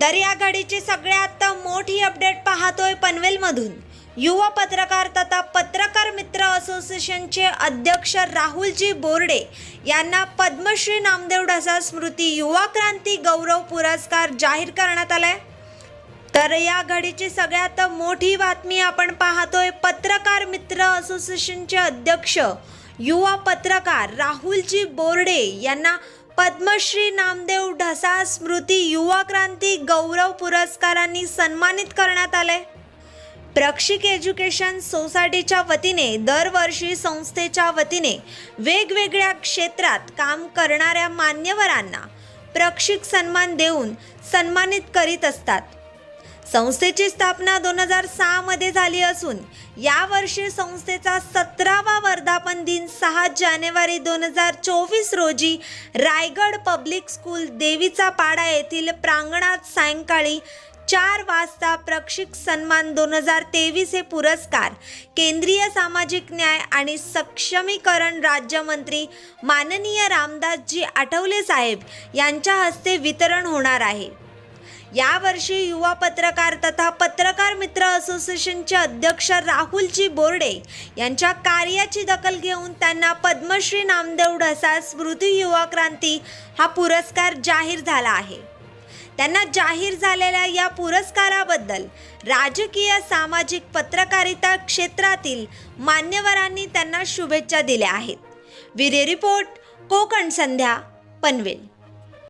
तर या घडीची सगळ्यात मोठी अपडेट पाहतोय पनवेलमधून. युवा पत्रकार तथा पत्रकार मित्र असोसिएशनचे अध्यक्ष राहुलजी बोर्डे यांना पद्मश्री नामदेव ढसा स्मृती युवा क्रांती गौरव पुरस्कार जाहीर करण्यात आलाय. तर या घडीची सगळ्यात मोठी बातमी आपण पाहतोय. पत्रकार मित्र असोसिएशनचे अध्यक्ष युवा पत्रकार राहुलजी बोर्डे यांना पद्मश्री नामदेव ढसा स्मृती युवा क्रांती गौरव पुरस्कारांनी सन्मानित करण्यात आले प्रक्षिक एज्युकेशन सोसायटीच्या वतीने दरवर्षी संस्थेच्या वतीने वेगवेगळ्या क्षेत्रात काम करणाऱ्या मान्यवरांना प्रक्षिक सन्मान देऊन सन्मानित करीत असतात. संस्थेची स्थापना दोन हजार सहामध्ये झाली असून यावर्षी संस्थेचा सतरावा वर्धापन दिन सहा जानेवारी दोन हजार चोवीस रोजी रायगड पब्लिक स्कूल देवीचा पाडा येथील प्रांगणात सायंकाळी चार वाजता प्रक्षिक सन्मान दोन हजार तेवीस हे पुरस्कार केंद्रीय सामाजिक न्याय आणि सक्षमीकरण राज्यमंत्री माननीय रामदासजी आठवले साहेब यांच्या हस्ते वितरण होणार आहे. यावर्षी युवा पत्रकार तथा पत्रकार मित्र असोसिएशनचे अध्यक्ष राहुलजी बोर्डे यांच्या कार्याची दखल घेऊन त्यांना पद्मश्री नामदेव ढसा स्मृती युवा क्रांती हा पुरस्कार जाहीर झाला आहे. त्यांना जाहीर झालेल्या या पुरस्काराबद्दल राजकीय सामाजिक पत्रकारिता क्षेत्रातील मान्यवरांनी त्यांना शुभेच्छा दिल्या आहेत. विरे रिपोर्ट कोकण संध्या पनवेल.